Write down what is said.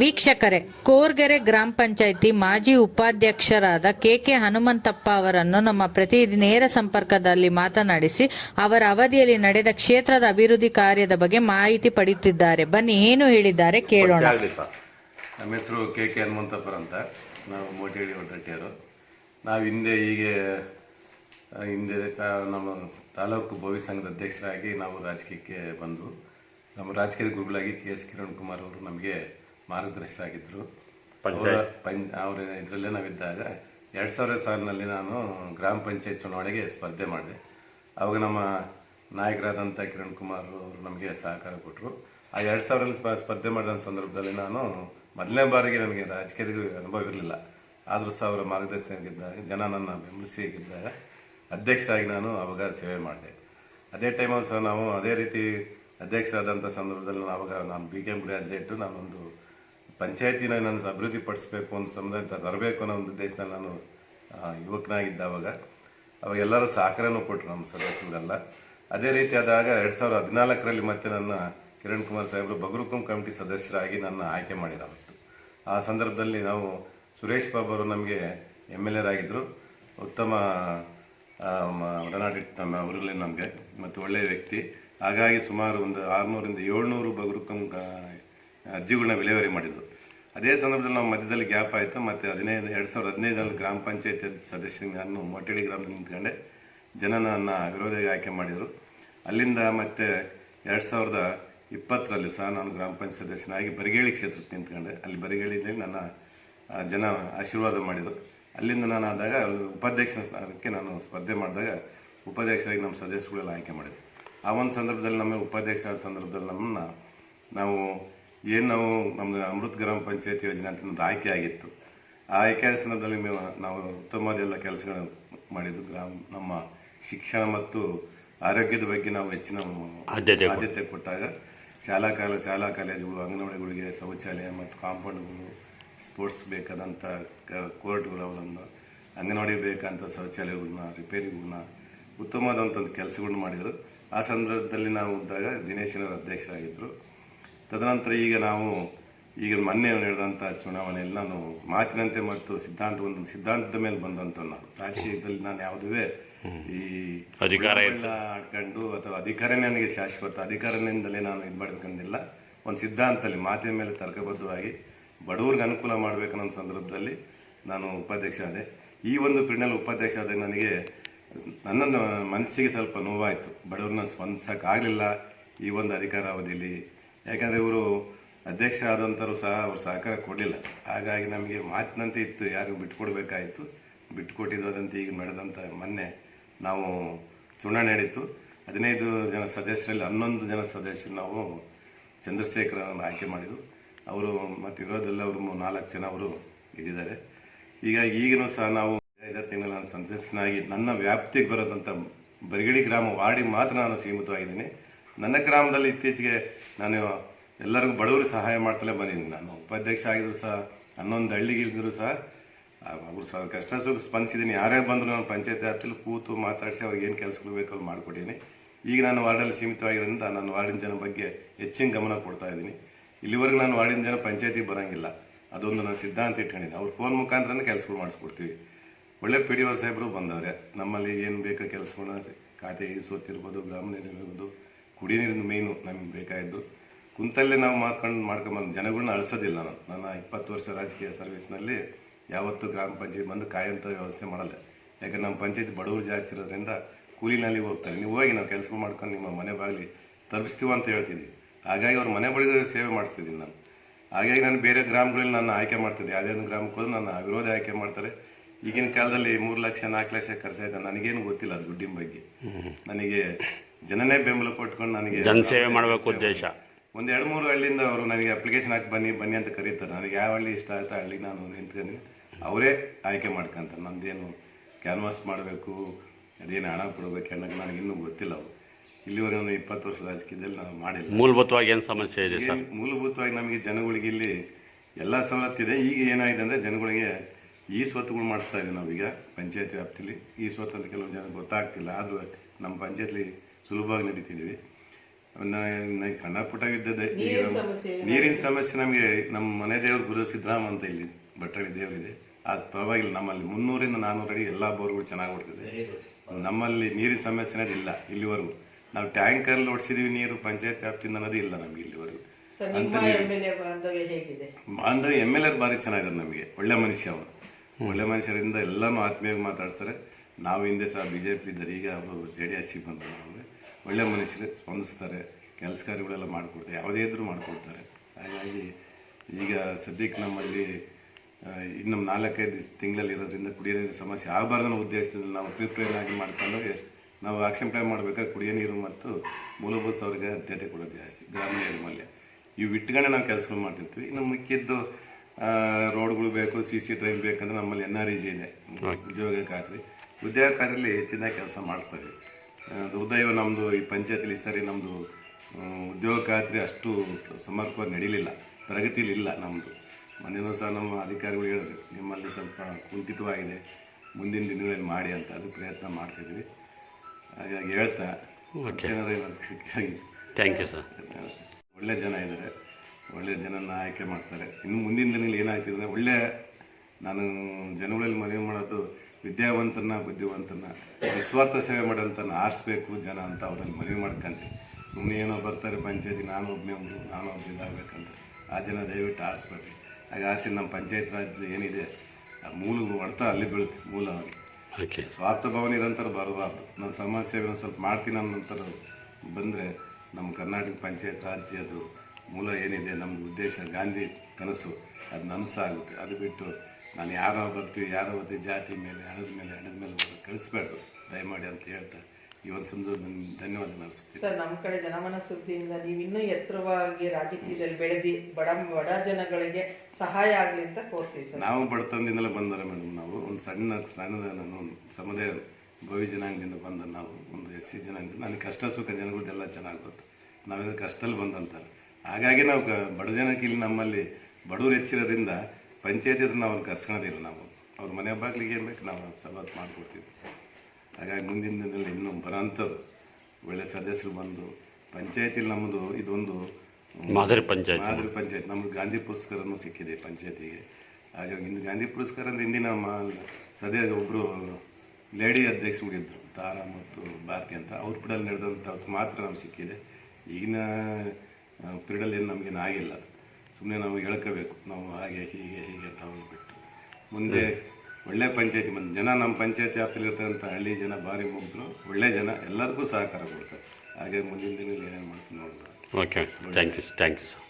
ವೀಕ್ಷಕರೇ, ಕೋರ್ಗೆರೆ ಗ್ರಾಮ ಪಂಚಾಯಿತಿ ಮಾಜಿ ಉಪಾಧ್ಯಕ್ಷರಾದ ಕೆ ಕೆ ಹನುಮಂತಪ್ಪ ಅವರನ್ನು ನಮ್ಮ ಪ್ರತಿನಿಧಿ ನೇರ ಸಂಪರ್ಕದಲ್ಲಿ ಮಾತನಾಡಿಸಿ, ಅವರ ಅವಧಿಯಲ್ಲಿ ನಡೆದ ಕ್ಷೇತ್ರದ ಅಭಿವೃದ್ಧಿ ಕಾರ್ಯದ ಬಗ್ಗೆ ಮಾಹಿತಿ ಪಡೆಯುತ್ತಿದ್ದಾರೆ. ಬನ್ನಿ, ಏನು ಹೇಳಿದ್ದಾರೆ ಕೇಳೋಣ. ನಮ್ಮ ಹೆಸರು ಕೆ ಕೆ ಹನುಮಂತಪ್ಪರ್ ಅಂತ. ನಾವು ಮೋಟಿಹಳ್ಳಿ ಒಡ್ರಟ್ಟಿಯರು ನಾವು ಹಿಂದೆ ಹೀಗೆ ಹಿಂದೆ ನಮ್ಮ ತಾಲೂಕು ಭವಿ ಸಂಘದ ಅಧ್ಯಕ್ಷರಾಗಿ ನಾವು ರಾಜಕೀಯಕ್ಕೆ ಬಂದು, ನಮ್ಮ ರಾಜಕೀಯದ ಗುರುಗಳಾಗಿ ಕೆ ಎಸ್ ಕಿರಣ್ ಕುಮಾರ್ ಅವರು ನಮಗೆ ಮಾರ್ಗದರ್ಶಕರಾಗಿದ್ದರು ಅವರ ಪಂಚ ಅವರ ಇದರಲ್ಲೇ ನಾವಿದ್ದಾಗ ಎರಡು ಸಾವಿರ ಸಾಲಿನಲ್ಲಿ ನಾನು ಗ್ರಾಮ ಪಂಚಾಯತ್ ಚುನಾವಣೆಗೆ ಸ್ಪರ್ಧೆ ಮಾಡಿದೆ. ಅವಾಗ ನಮ್ಮ ನಾಯಕರಾದಂಥ ಕಿರಣ್ ಕುಮಾರ್ ಅವರು ನಮಗೆ ಸಹಕಾರ ಕೊಟ್ಟರು ಆ ಎರಡು ಸಾವಿರಲ್ಲಿ ಸ್ಪ- ಸ್ಪರ್ಧೆ ಮಾಡಿದ ಸಂದರ್ಭದಲ್ಲಿ ನಾನು ಮೊದಲನೇ ಬಾರಿಗೆ ನನಗೆ ರಾಜಕೀಯದ ಅನುಭವ ಇರಲಿಲ್ಲ. ಆದರೂ ಸಹ ಅವರ ಮಾರ್ಗದರ್ಶನಕ್ಕಿದ್ದಾಗ ಜನ ನನ್ನ ಬೆಂಬಲಿಸಿ ಗೆದ್ದಾಗ ಅಧ್ಯಕ್ಷರಾಗಿ ನಾನು ಅವಾಗ ಸೇವೆ ಮಾಡಿದೆ. ಅದೇ ಟೈಮಲ್ಲಿ ಸಹ ನಾವು ಅದೇ ರೀತಿ ಅಧ್ಯಕ್ಷರಾದಂಥ ಸಂದರ್ಭದಲ್ಲಿ ನಾವು ಅವಾಗ ನಾನು ಬಿ ಕೆ ಎಂ ಗ್ರಾಜುಯೇಟು ನಾನೊಂದು ಪಂಚಾಯತಿನ ನಾನು ಅಭಿವೃದ್ಧಿ ಪಡಿಸ್ಬೇಕು ಅಂತ ಸಮುದಾಯ ತರಬೇಕು ಅನ್ನೋ ಒಂದು ಉದ್ದೇಶದಲ್ಲಿ ನಾನು ಯುವಕನಾಗಿದ್ದ ಅವಾಗ. ಎಲ್ಲರೂ ಸಹಕಾರನೂ ಕೊಟ್ಟರು ನಮ್ಮ ಸದಸ್ಯರೆಲ್ಲ ಅದೇ ರೀತಿ ಆದಾಗ ಎರಡು ಸಾವಿರದ ಹದಿನಾಲ್ಕರಲ್ಲಿ ಮತ್ತೆ ನನ್ನ ಕಿರಣ್ ಕುಮಾರ್ ಸಾಹೇಬರು ಬಗರುಕುಂ ಕಮಿಟಿ ಸದಸ್ಯರಾಗಿ ನನ್ನ ಆಯ್ಕೆ ಮಾಡಿದ್ರು ಅವತ್ತು ಆ ಸಂದರ್ಭದಲ್ಲಿ ನಾವು ಸುರೇಶ್ ಬಾಬು ಅವರು ನಮಗೆ ಎಂ ಎಲ್ ಎರಾಗಿದ್ದರು ಉತ್ತಮ ಒಡನಾಡಿ ನಮ್ಮ ಅವರಲ್ಲಿ ನಮಗೆ ಮತ್ತು ಒಳ್ಳೆಯ ವ್ಯಕ್ತಿ. ಹಾಗಾಗಿ ಸುಮಾರು ಒಂದು ಆರುನೂರಿಂದ ಏಳ್ನೂರು ಬಗರುಕಂ ಅರ್ಜಿಗಳನ್ನ ವಿಲೇವಾರಿ ಮಾಡಿದ್ರು. ಅದೇ ಸಂದರ್ಭದಲ್ಲಿ ನಾವು ಮಧ್ಯದಲ್ಲಿ ಗ್ಯಾಪ್ ಆಯಿತು. ಮತ್ತು ಹದಿನೈದು, ಎರಡು ಸಾವಿರದ ಹದಿನೈದರಲ್ಲಿ ಗ್ರಾಮ ಪಂಚಾಯತ್ ಸದಸ್ಯರಿಗೆ ನಾನು ಮೊಟ್ಟೆಡಿ ಗ್ರಾಮದಲ್ಲಿ ನಿಂತ್ಕೊಂಡೆ. ಜನ ನನ್ನ ವಿರೋಧಿಗೆ ಆಯ್ಕೆ ಮಾಡಿದರು. ಅಲ್ಲಿಂದ ಮತ್ತೆ ಎರಡು ಸಾವಿರದ ಇಪ್ಪತ್ತರಲ್ಲಿ ಸಹ ನಾನು ಗ್ರಾಮ ಪಂಚಾಯತ್ ಸದಸ್ಯನಾಗಿ ಬರಿಗೇಳಿ ಕ್ಷೇತ್ರಕ್ಕೆ ನಿಂತ್ಕೊಂಡೆ. ಅಲ್ಲಿ ಬರಿಗೇಳಿಯಲ್ಲಿ ನನ್ನ ಜನ ಆಶೀರ್ವಾದ ಮಾಡಿದರು. ಅಲ್ಲಿಂದ ನಾನು ಆದಾಗ ಅಲ್ಲಿ ಉಪಾಧ್ಯಕ್ಷ ಸ್ಥಾನಕ್ಕೆ ನಾನು ಸ್ಪರ್ಧೆ ಮಾಡಿದಾಗ ಉಪಾಧ್ಯಕ್ಷರಾಗಿ ನಮ್ಮ ಸದಸ್ಯಗಳೆಲ್ಲ ಆಯ್ಕೆ ಮಾಡಿದೆ ಆ ಒಂದು ಸಂದರ್ಭದಲ್ಲಿ ನಮ್ಮ ಉಪಾಧ್ಯಕ್ಷ ಸಂದರ್ಭದಲ್ಲಿ ನಮ್ಮನ್ನು ನಾವು ಏನು ನಾವು ನಮ್ಮದು ಅಮೃತ್ ಗ್ರಾಮ ಪಂಚಾಯತ್ ಯೋಜನೆ ಅಂತ ನಮ್ದು ಆಯ್ಕೆ ಆಗಿತ್ತು. ಆ ಆಯ್ಕೆ ಸಂದರ್ಭದಲ್ಲಿ మేము ನಾವು ಉತ್ತಮವಾದ ಎಲ್ಲ ಕೆಲಸಗಳನ್ನು ಮಾಡಿದ್ದು ಗ್ರಾಮ ನಮ್ಮ ಶಿಕ್ಷಣ ಮತ್ತು ಆರೋಗ್ಯದ ಬಗ್ಗೆ ನಾವು ಹೆಚ್ಚಿನ ಆದ್ಯತೆ ಆದ್ಯತೆ ಕೊಟ್ಟಾಗ ಶಾಲಾ ಕಾಲ ಶಾಲಾ ಕಾಲೇಜುಗಳು ಅಂಗನವಾಡಿಗಳಿಗೆ ಶೌಚಾಲಯ ಮತ್ತು ಕಾಂಪೌಂಡ್ಗಳು ಸ್ಪೋರ್ಟ್ಸ್ ಬೇಕಾದಂಥ ಕೋರ್ಟ್ಗಳು ಅವರನ್ನು ಅಂಗನವಾಡಿ ಬೇಕಾದಂಥ ಶೌಚಾಲಯಗಳನ್ನ ರಿಪೇರಿಗಳನ್ನ ಉತ್ತಮವಾದಂಥ ಒಂದು ಕೆಲಸಗಳನ್ನ ಮಾಡಿದರು. ಆ ಸಂದರ್ಭದಲ್ಲಿ ನಾವು ಇದ್ದಾಗ ದಿನೇಶನವರು ಅಧ್ಯಕ್ಷರಾಗಿದ್ದರು. ತದನಂತರ ಈಗ ನಾವು ಈಗ ಮೊನ್ನೆ ನಡೆದಂಥ ಚುನಾವಣೆಯಲ್ಲಿ ನಾನು ಮಾತಿನಂತೆ ಮತ್ತು ಸಿದ್ಧಾಂತ ಒಂದು ಸಿದ್ಧಾಂತದ ಮೇಲೆ ಬಂದಂಥ ನಾನು ರಾಜಕೀಯದಲ್ಲಿ ನಾನು ಯಾವುದೇ ಈ ಅಧಿಕಾರ ಎಲ್ಲ ಆಡ್ಕೊಂಡು ಅಥವಾ ಅಧಿಕಾರನೇ ನನಗೆ ಶಾಶ್ವತ ಅಧಿಕಾರದಿಂದಲೇ ನಾನು ಇದು ಮಾಡ್ಬೇಕಂದಿಲ್ಲ. ಒಂದು ಸಿದ್ಧಾಂತದಲ್ಲಿ ಮಾತಿನ ಮೇಲೆ ತರ್ಕಬದ್ಧವಾಗಿ ಬಡವ್ರಿಗೆ ಅನುಕೂಲ ಮಾಡಬೇಕನ್ನೋ ಸಂದರ್ಭದಲ್ಲಿ ನಾನು ಉಪಾಧ್ಯಕ್ಷ ಆದೆ. ಈ ಒಂದು ಪಿರಿನಲ್ಲಿ ಉಪಾಧ್ಯಕ್ಷ ಆದರೆ ನನಗೆ ನನ್ನ ಮನಸ್ಸಿಗೆ ಸ್ವಲ್ಪ ನೋವಾಯಿತು. ಬಡವ್ರನ್ನ ಸ್ಪಂದಿಸೋಕ್ಕಾಗಲಿಲ್ಲ ಈ ಒಂದು ಅಧಿಕಾರಾವಧಿಯಲ್ಲಿ ಯಾಕಂದರೆ ಇವರು ಅಧ್ಯಕ್ಷ ಆದಂಥವ್ರು ಸಹ ಅವ್ರು ಸಹಕಾರ ಕೊಡಲಿಲ್ಲ. ಹಾಗಾಗಿ ನಮಗೆ ಮಾತಿನಂತೆ ಇತ್ತು, ಯಾರಿಗೂ ಬಿಟ್ಕೊಡ್ಬೇಕಾಯಿತು. ಬಿಟ್ಟುಕೊಟ್ಟಿದ್ದದಂತೆ ಈಗ ನಡೆದಂಥ ಮೊನ್ನೆ ನಾವು ಚುನಾವಣೆ ನಡೀತು. ಹದಿನೈದು ಜನ ಸದಸ್ಯರಲ್ಲಿ ಹನ್ನೊಂದು ಜನ ಸದಸ್ಯರು ನಾವು ಚಂದ್ರಶೇಖರನ್ನು ಆಯ್ಕೆ ಮಾಡಿದ್ದು. ಅವರು ಮತ್ತು ಇರೋದೆಲ್ಲ ಅವರು ನಾಲ್ಕು ಜನ ಅವರು ಇದ್ದಿದ್ದಾರೆ. ಹೀಗಾಗಿ ಈಗಲೂ ಸಹ ನಾವು ಐದಾರು ತಿಂಗಳ ನಾನು ನನ್ನ ವ್ಯಾಪ್ತಿಗೆ ಬರೋದಂಥ ಬರಗಿಡಿ ಗ್ರಾಮ ವಾರ್ಡಿಗೆ ಮಾತ್ರ ನಾನು ಸೀಮಿತವಾಗಿದ್ದೀನಿ. ನನ್ನ ಗ್ರಾಮದಲ್ಲಿ ಇತ್ತೀಚೆಗೆ ನಾನು ಎಲ್ಲರಿಗೂ ಬಡವರು ಸಹಾಯ ಮಾಡ್ತಲೇ ಬಂದಿದ್ದೀನಿ. ನಾನು ಉಪಾಧ್ಯಕ್ಷ ಆಗಿದ್ರು ಸಹ, ಹನ್ನೊಂದು ಹಳ್ಳಿಗಿಲ್ದಿದ್ರು ಸಹ ಅವ್ರು ಸಹ ಕಷ್ಟ ಸುಖ ಸ್ಪಂದಿಸಿದ್ದೀನಿ. ಯಾರೇ ಬಂದರೂ ನಾನು ಪಂಚಾಯತ್ ವ್ಯಾಪ್ತಿಯಲ್ಲಿ ಕೂತು ಮಾತಾಡಿಸಿ ಅವ್ರಿಗೆ ಏನು ಕೆಲಸಗಳು ಬೇಕು ಅಲ್ಲಿ ಮಾಡಿಕೊಟ್ಟಿದ್ದೀನಿ. ಈಗ ನಾನು ವಾರ್ಡಲ್ಲಿ ಸೀಮಿತವಾಗಿರೋದ್ರಿಂದ ನಾನು ವಾರ್ಡಿನ ಜನ ಬಗ್ಗೆ ಹೆಚ್ಚಿನ ಗಮನ ಕೊಡ್ತಾ ಇದ್ದೀನಿ. ಇಲ್ಲಿವರೆಗೂ ನಾನು ವಾರ್ಡಿನ ಜನ ಪಂಚಾಯತಿಗೆ ಬರೋಂಗಿಲ್ಲ. ಅದೊಂದು ನಾನು ಸಿದ್ಧಾಂತ ಇಟ್ಕೊಂಡಿದ್ದೀನಿ ಅವ್ರು ಫೋನ್ ಮುಖಾಂತರನೇ ಕೆಲಸಗಳು ಮಾಡಿಸ್ಕೊಡ್ತೀವಿ. ಒಳ್ಳೆ ಪಿ ಡಿ ಒ ಸಾಹೇಬರು ಬಂದವ್ರೆ. ನಮ್ಮಲ್ಲಿ ಏನು ಬೇಕೋ ಕೆಲಸಗಳನ್ನ ಖಾತೆ ಈಸೋತಿರ್ಬೋದು ಗ್ರಾಮ ನೀರು ಇರ್ಬೋದು ಕುಡಿ ನೀರಿನ ಮೇಯ್ನು ನಮಗೆ ಬೇಕಾಗಿದ್ದು ಕುಂತಲ್ಲೇ ನಾವು ಮಾಡ್ಕೊಂಡು ಮಾಡ್ಕೊಂಬಂದು ಜನಗಳನ್ನ ಅಳಿಸೋದಿಲ್ಲ ನಾನು. ನನ್ನ ಇಪ್ಪತ್ತು ವರ್ಷ ರಾಜಕೀಯ ಸರ್ವಿಸ್ನಲ್ಲಿ ಯಾವತ್ತೂ ಗ್ರಾಮ ಪಂಚಾಯತ್ ಬಂದು ಕಾಯಂತ ವ್ಯವಸ್ಥೆ ಮಾಡಲ್ಲ. ಯಾಕಂದ್ರೆ ನಮ್ಮ ಪಂಚಾಯತ್ ಬಡವರು ಜಾಸ್ತಿ ಇರೋದ್ರಿಂದ ಕೂಲಿನಲ್ಲಿ ಹೋಗ್ತಾರೆ. ನೀವು ಹೋಗಿ ನಾವು ಕೆಲಸ ಮಾಡ್ಕೊಂಡು ನಿಮ್ಮ ಮನೆ ಬಾಗಿಲಿ ತಲುಪಿಸ್ತೀವಿ ಅಂತ ಹೇಳ್ತೀನಿ ಹಾಗಾಗಿ ಅವ್ರ ಮನೆ ಬಳಿಗೆ ಸೇವೆ ಮಾಡಿಸ್ತಿದ್ದೀನಿ ನಾನು. ಹಾಗಾಗಿ ನಾನು ಬೇರೆ ಗ್ರಾಮಗಳಲ್ಲಿ ನಾನು ಆಯ್ಕೆ ಮಾಡ್ತಿದ್ದೆ. ಯಾವುದೇ ಒಂದು ಗ್ರಾಮಕ್ಕೆ ಹೋದ್ರೆ ನನ್ನ ವಿರೋಧ ಆಯ್ಕೆ ಮಾಡ್ತಾರೆ. ಈಗಿನ ಕಾಲದಲ್ಲಿ ಮೂರು ಲಕ್ಷ ನಾಲ್ಕು ಲಕ್ಷ ಖರ್ಚಾಯ್ತು ನನಗೇನು ಗೊತ್ತಿಲ್ಲ ಅದು ದುಡ್ಡಿನ ಬಗ್ಗೆ. ನನಗೆ ಜನನೇ ಬೆಂಬಲ ಕೊಟ್ಕೊಂಡು ನನಗೆ ಜನಸೇವೆ ಮಾಡಬೇಕು ಉದ್ದೇಶ. ಒಂದು ಎರಡು ಮೂರು ಹಳ್ಳಿಯಿಂದ ಅವರು ನನಗೆ ಅಪ್ಲಿಕೇಶನ್ ಹಾಕಿ ಬನ್ನಿ ಬನ್ನಿ ಅಂತ ಕರೀತಾರೆ. ನನಗೆ ಯಾವ ಹಳ್ಳಿ ಇಷ್ಟ ಆಯ್ತು ಹಳ್ಳಿ ನಾನು ನಿಂತ್ಕೊಂಡು ಅವರೇ ಆಯ್ಕೆ ಮಾಡ್ಕೊಂತಾರೆ. ನಂದೇನು ಕ್ಯಾನ್ವಾಸ್ ಮಾಡಬೇಕು ಅದೇನು ಹಣ ಕೊಡಬೇಕು ಅನ್ನೋದು ನನಗೆ ಇನ್ನೂ ಗೊತ್ತಿಲ್ಲ ಅವು ಇಲ್ಲಿವರೆಗೂ ನಾನು ಇಪ್ಪತ್ತು ವರ್ಷ ರಾಜಕೀಯದಲ್ಲಿ ನಾನು ಮಾಡಿಲ್ಲ. ಮೂಲಭೂತವಾಗಿ ಏನು ಸಮಸ್ಯೆ ಇದೆ ಸರ್? ಮೂಲಭೂತವಾಗಿ ನಮಗೆ ಜನಗಳಿಗೆ ಇಲ್ಲಿ ಎಲ್ಲ ಸವಲತ್ತಿದೆ ಈಗ ಏನಾಗಿದೆ ಅಂದರೆ ಜನಗಳಿಗೆ ಈ ಸ್ವತ್ತುಗಳು ಮಾಡಿಸ್ತಾ ಇದ್ದೀವಿ ನಾವೀಗ. ಪಂಚಾಯತ್ ವ್ಯಾಪ್ತಿಲಿ ಈ ಸ್ವತ್ತು ಅಂತ ಕೆಲವು ಜನ ಗೊತ್ತಾಗ್ತಿಲ್ಲ. ಆದರೂ ನಮ್ಮ ಪಂಚಾಯತ್ಲಿ ಸುಲಭವಾಗಿ ನಡೀತಿದ್ದೀವಿ. ನ- ಸಣ್ಣ ಪುಟ್ಟ ಇದ್ದದ್ದೇ ಈಗ ನಮ್ಮ- ನೀರಿನ ಸಮಸ್ಯೆ ನಮಗೆ ನಮ್ಮ ಮನೆ ದೇವರು ಗುರು ಸಿದ್ದರಾಮ ಅಂತ ಇಲ್ಲಿ ಭಟ್ಟಳ್ಳಿ ದೇವರಿದೆ. ಅದು ಪರವಾಗಿಲ್ಲ ನಮ್ಮಲ್ಲಿ ಮುನ್ನೂರಿಂದ ನಾನ್ನೂರು ಅಡಿ ಎಲ್ಲ ಬೋರ್ಗಳು ಚೆನ್ನಾಗಿ ಓಡ್ತಿದೆ. ನಮ್ಮಲ್ಲಿ ನೀರಿನ ಸಮಸ್ಯೆ ಅನ್ನೋದು ಇಲ್ಲ ಇಲ್ಲಿವರೆಗೂ. ನಾವು ಟ್ಯಾಂಕರ್ ಓಡಿಸಿದೀವಿ ನೀರು ಪಂಚಾಯತ್ ವ್ಯಾಪ್ತಿಯಿಂದ ಅನ್ನೋದು ಇಲ್ಲ ನಮ್ಗೆ ಇಲ್ಲಿವರೆಗೂ. ಸರ್ ನಿಮ್ಮ ಎಂ ಎಲ್ ಎ ಬಾಂಧವ್ಯ ಎಂ ಎಲ್ ಆರ್ ಭಾರಿ ಚೆನ್ನಾಗಿದ್ದಾರೆ ನಮಗೆ ಒಳ್ಳೆ ಮನುಷ್ಯ ಅವರು ಒಳ್ಳೆ ಮನುಷ್ಯರಿಂದ ಎಲ್ಲನೂ ಆತ್ಮೀಯವಾಗಿ ಮಾತಾಡ್ತಾರೆ ನಾವು ಹಿಂದೆ ಸಹ ಬಿ ಜೆ ಪಿ ಇದ್ದಾರೆ ಈಗ ಅವರು ಜೆ ಡಿ ಎಸ್ಸಿಗೆ ಬಂದರು ನಾವು. ಒಳ್ಳೆ ಮನುಷ್ಯರು ಸ್ಪಂದಿಸ್ತಾರೆ ಕೆಲಸ ಕಾರ್ಯಗಳೆಲ್ಲ ಮಾಡಿಕೊಡ್ತಾರೆ ಯಾವುದೇ ಇದ್ರೂ ಮಾಡಿಕೊಡ್ತಾರೆ. ಹಾಗಾಗಿ ಈಗ ಸದ್ಯಕ್ಕೆ ನಮ್ಮಲ್ಲಿ ಇನ್ನು ನಮ್ಮ ನಾಲ್ಕೈದು ದಿವಸ ತಿಂಗಳಲ್ಲಿ ಇರೋದ್ರಿಂದ ಕುಡಿಯೋ ನೀರಿನ ಸಮಸ್ಯೆ ಆಗಬಾರ್ದು ಅನ್ನೋ ಉದ್ದೇಶದಿಂದ ನಾವು ಪ್ರಿಪ್ರೇನ್ ಆಗಿ ಮಾಡ್ಕೊಂಡು ಎಷ್ಟು ನಾವು ಆಕ್ಷನ್ ಪ್ಲಾನ್ ಮಾಡಬೇಕಾದ್ರೆ ಕುಡಿಯೋ ನೀರು ಮತ್ತು ಮೂಲಭೂತ ಸೌಲಭ್ಯ ಆದ್ಯತೆ ಕೊಡೋದು ಜಾಸ್ತಿ ಗ್ರಾಮೀಣ ನೈರ್ಮಲ್ಯ ಇವು ಇಟ್ಕೊಂಡೆ ನಾವು ಕೆಲಸಗಳು ಮಾಡ್ತಿರ್ತೀವಿ. ಇನ್ನು ಮಿಕ್ಕಿದ್ದು ರೋಡ್ಗಳು ಬೇಕು ಸಿ ಸಿ ಡ್ರೈವ್ ಬೇಕಂದ್ರೆ ನಮ್ಮಲ್ಲಿ ಎನ್ ಆರ್ ಇ ಜಿ ಇದೆ. ಉದ್ಯೋಗ ಖಾತ್ರಿ. ಉದ್ಯೋಗ ಖಾತ್ರಿಲಿ ಹೆಚ್ಚಿನ ಕೆಲಸ ಮಾಡಿಸ್ತಾರೆ ದುರ್ದೈವ ನಮ್ಮದು ಈ ಪಂಚಾಯತಿಲಿ ಸರಿ ನಮ್ಮದು ಉದ್ಯೋಗ ಖಾತ್ರಿ ಅಷ್ಟು ಸಮರ್ಪಕವಾಗಿ ನಡೀಲಿಲ್ಲ. ಪ್ರಗತಿಲಿ ಇಲ್ಲ ನಮ್ಮದು ಮನೆಯೂ ಸಹ ನಮ್ಮ ಅಧಿಕಾರಿಗಳು ಹೇಳಿದ್ರು ನಿಮ್ಮಲ್ಲಿ ಸ್ವಲ್ಪ ಕುಂಠಿತವಾಗಿದೆ ಮುಂದಿನ ದಿನಗಳಲ್ಲಿ ಮಾಡಿ ಅಂತ ಅದು ಪ್ರಯತ್ನ ಮಾಡ್ತಿದ್ವಿ ಹಾಗಾಗಿ ಹೇಳ್ತಾ ಥ್ಯಾಂಕ್ ಯು ಸರ್ ಒಳ್ಳೆ ಜನ ಇದ್ದಾರೆ ಒಳ್ಳೆ ಜನನ ಆಯ್ಕೆ ಮಾಡ್ತಾರೆ. ಇನ್ನು ಮುಂದಿನ ದಿನಗಳಲ್ಲಿ ಏನಾಗ್ತಿದ್ರೆ ಒಳ್ಳೆ ನಾನು ಜನಗಳಲ್ಲಿ ಮನವಿ ಮಾಡೋದು ವಿದ್ಯಾವಂತನ ಬುದ್ಧಿವಂತನ ನಿಸ್ವಾರ್ಥ ಸೇವೆ ಮಾಡೋಂಥನ್ನ ಆರಿಸ್ಬೇಕು ಜನ ಅಂತ ಅವ್ರನ್ನ ಮನವಿ ಮಾಡ್ಕೊಂತೀನಿ ಸುಮ್ಮನೆ ಏನೋ ಬರ್ತಾರೆ ಪಂಚಾಯತಿ ನಾನು ಒಬ್ಬನೇ ನಾನು ಒಬ್ಬ ಇದಾಗಬೇಕಂತ. ಆ ಜನ ದಯವಿಟ್ಟು ಆರಿಸ್ಬೇಡ್ರಿ. ಹಾಗೆ ಆರಿಸಿ ನಮ್ಮ ಪಂಚಾಯತ್ ರಾಜ್ ಏನಿದೆ ಆ ಮೂಲ ಹೊಡೆತ ಅಲ್ಲಿ ಬೀಳುತ್ತೆ ಮೂಲವಾಗಿ ಓಕೆ ಸ್ವಾರ್ಥ ಭಾವನೆ ಇರೋಂಥವ್ರು ಬರಬಾರ್ದು. ನಾನು ಸಮಾಜ ಸೇವೆ ಸ್ವಲ್ಪ ಮಾಡ್ತೀನಿ ಅನ್ನೋಂಥರು ಬಂದರೆ ನಮ್ಮ ಕರ್ನಾಟಕ ಪಂಚಾಯತ್ ರಾಜ್ಯ ಅದು ಮೂಲ ಏನಿದೆ ನಮ್ಮ ಉದ್ದೇಶ ಗಾಂಧಿ ಕನಸು. ಅದು ನನಸಾಗುತ್ತೆ. ಅದು ಬಿಟ್ಟು ನಾನು ಯಾರೋ ಬರ್ತೀವಿ ಯಾರೋ ಬರ್ತೀವಿ ಜಾತಿ ಮೇಲೆ ಹಣದ ಮೇಲೆ ಹಣದ ಮೇಲೆ ಕಳಿಸ್ಬೇಡ್ರು. ದಯಮಾಡಿ ಅಂತ ಹೇಳ್ತಾ ಈ ಒಂದು ಸಂದರ್ಭ ಧನ್ಯವಾದ ಅರ್ಪಿಸ್ತೀನಿ. ಸರ್ ನಮ್ಮ ಕಡೆ ಜನಮನ ಸುದ್ದಿಯಿಂದ ನೀವು ಇನ್ನೂ ಎತ್ತರವಾಗಿ ರಾಜಕೀಯದಲ್ಲಿ ಬೆಳೆದಿ ಬಡ ಬಡ ಜನಗಳಿಗೆ ಸಹಾಯ ಆಗಲಿ ಅಂತ ಕೋರ್ತೀವಿ ಸರ್. ನಾವು ಬಡತನದಿಂದಲೇ ಬಂದರೆ ಮೇಡಮ್ ನಾವು ಒಂದು ಸಣ್ಣ ಸಣ್ಣದ ನಾನು ಸಮುದಾಯ ಭವಿ ಜನಾಂಗದಿಂದ ಬಂದ ನಾವು ಒಂದು ಎಸ್ ಸಿ ಜನಾಂಗದಿಂದ. ನನಗೆ ಕಷ್ಟ ಸುಖ ಜನಗಳದ್ದೆಲ್ಲ ಚೆನ್ನಾಗಿ ಗೊತ್ತು. ನಾವೆಲ್ಲ ಕಷ್ಟದಲ್ಲಿ ಬಂದಂತ ಹಾಗಾಗಿ ನಾವು ಬಡ ಜನಕ್ಕೆ ಇಲ್ಲಿ ನಮ್ಮಲ್ಲಿ ಬಡವರು ಹೆಚ್ಚಿರೋದ್ರಿಂದ ಪಂಚಾಯತಿ ಹತ್ರ ನಾವು ಅವ್ರನ್ನ ಕರ್ಸ್ಕೊಳೋದಿಲ್ಲ ನಾವು. ಅವ್ರ ಮನೆ ಬಾಗಿಲಿಗೆ ಏನು ಬೇಕು ನಾವು ಸವಲತ್ತು ಮಾಡಿಕೊಡ್ತೀವಿ. ಹಾಗಾಗಿ ಮುಂದಿನ ದಿನದಲ್ಲಿ ಇನ್ನೂ ಬರೋಂಥದ್ದು ಒಳ್ಳೆ ಸದಸ್ಯರು ಬಂದು ಪಂಚಾಯತಿಲಿ ನಮ್ಮದು ಇದೊಂದು ಮಾದರಿ ಪಂಚಾಯತ್. ಮಾದರಿ ಪಂಚಾಯತ್. ನಮ್ಗೆ ಗಾಂಧಿ ಪುರಸ್ಕಾರನೂ ಸಿಕ್ಕಿದೆ ಪಂಚಾಯತಿಗೆ. ಹಾಗಾಗಿ ಇಂದು ಗಾಂಧಿ ಪುರಸ್ಕಾರ ಅಂದರೆ ಇಂದಿನ ಮಾ ಸದ್ಯ ಒಬ್ಬರು ಲೇಡಿ ಅಧ್ಯಕ್ಷರು ಇದ್ದರು ತಾರಾ ಮತ್ತು ಭಾರತಿ ಅಂತ. ಅವ್ರ ಪಿಡಲ್ಲಿ ನಡೆದಂಥದ್ದು ಮಾತ್ರ ನಮ್ಗೆ ಸಿಕ್ಕಿದೆ. ಈಗಿನ ಪೀಡಲ್ಲಿ ಏನು ನಮಗೇನು ಆಗಿಲ್ಲ. ಸುಮ್ಮನೆ ನಾವು ಹೇಳ್ಕೋಬೇಕು. ನಾವು ಹಾಗೆ, ಹೀಗೆ ಹೀಗೆ ಅಂತ ಬಿಟ್ಟು. ಮುಂದೆ ಒಳ್ಳೆ ಪಂಚಾಯತಿ ಬಂದು, ಜನ ನಮ್ಮ ಪಂಚಾಯತಿ ವ್ಯಾಪ್ತಿಲಿರ್ತಕ್ಕಂಥ ಹಳ್ಳಿ ಜನ ಭಾರಿ ಮುಗಿದ್ರು. ಒಳ್ಳೆ ಜನ ಎಲ್ಲರಿಗೂ ಸಹಕಾರ ಕೊಡ್ತಾರೆ. ಹಾಗೆ ಮುಂದಿನ ದಿನದಲ್ಲಿ ಏನೇನು ಮಾಡ್ತೀನಿ ನೋಡೋಣ okay thank you thank you sir